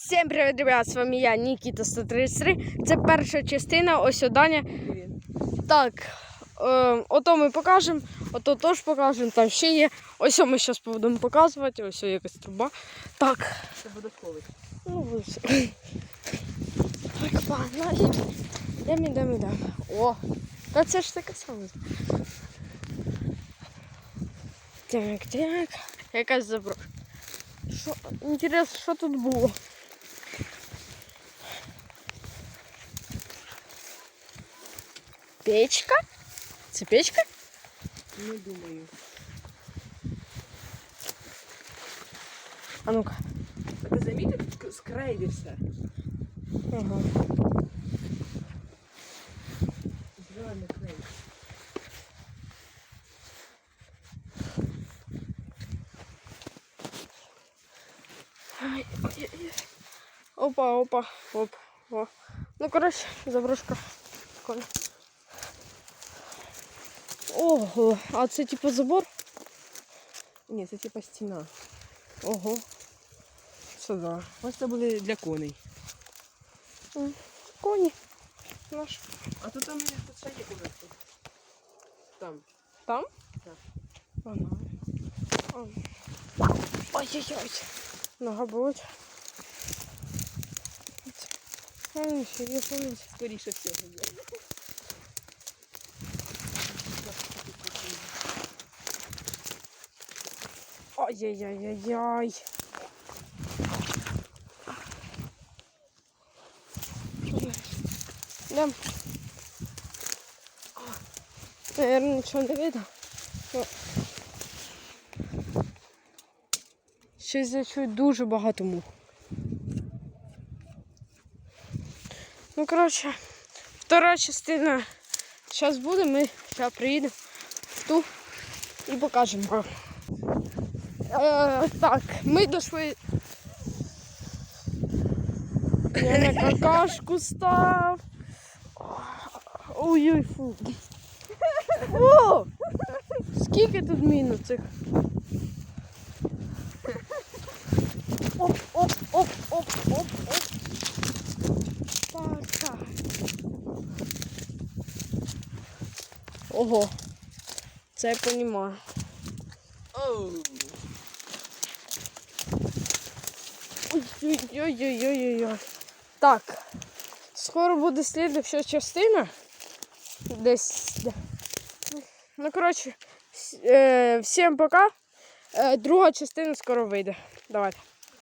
Всім привіт, ребят! З вами я, Нікіта 133. Це перша частина ось Даня. Так, е, ото ми покажемо, ото теж покажемо, там ще є. Ось ми зараз будемо показувати, ось якась труба. Так, Це водосховище. ну ось. Так, погнали. Йдемо, йдемо, йдемо. О, та це ж таке саме. Так, так. Якась заброшка. Що, інтересно, що тут було? Печка? Це печка? Не думаю. А ну-ка. А ти замітив ск- скрейди все? Ага. Зелений клей. Ай, ой, ой. Опа, опа, оп, о. Ну, коротше, заброшка. Прикольно. Ого, а це типу забор? Ні, це типа стіна. Ого. Це да. Ось це були для коней. М, Коні. Наш. А тут там тут ще є куди тут. Там. Там? Так. Ага. Ой. Ой-ой-ой. Нога болить. Ай, ще є болить. Скоріше всього. Ай-яй-яй-яй-яй. Йдем. Наверное, нічого не видно. Щось я чую дуже багато мух. Ну, коротше, втора частина зараз буде, ми зараз приїдемо в ту і покажемо. Е, так, ми дошли. Я на какашку став. Ой-ой, фу. О! Скільки тут міну цих? Оп, оп, оп, оп, оп, оп. Пака. Ого. Це я понімаю. Оу. Ой-ой-ой-ой-ой-ой. Так. Скоро буде слідуюча частина. Десь. де. Ну, коротше, е, всім пока. Е, друга частина скоро вийде. Давайте.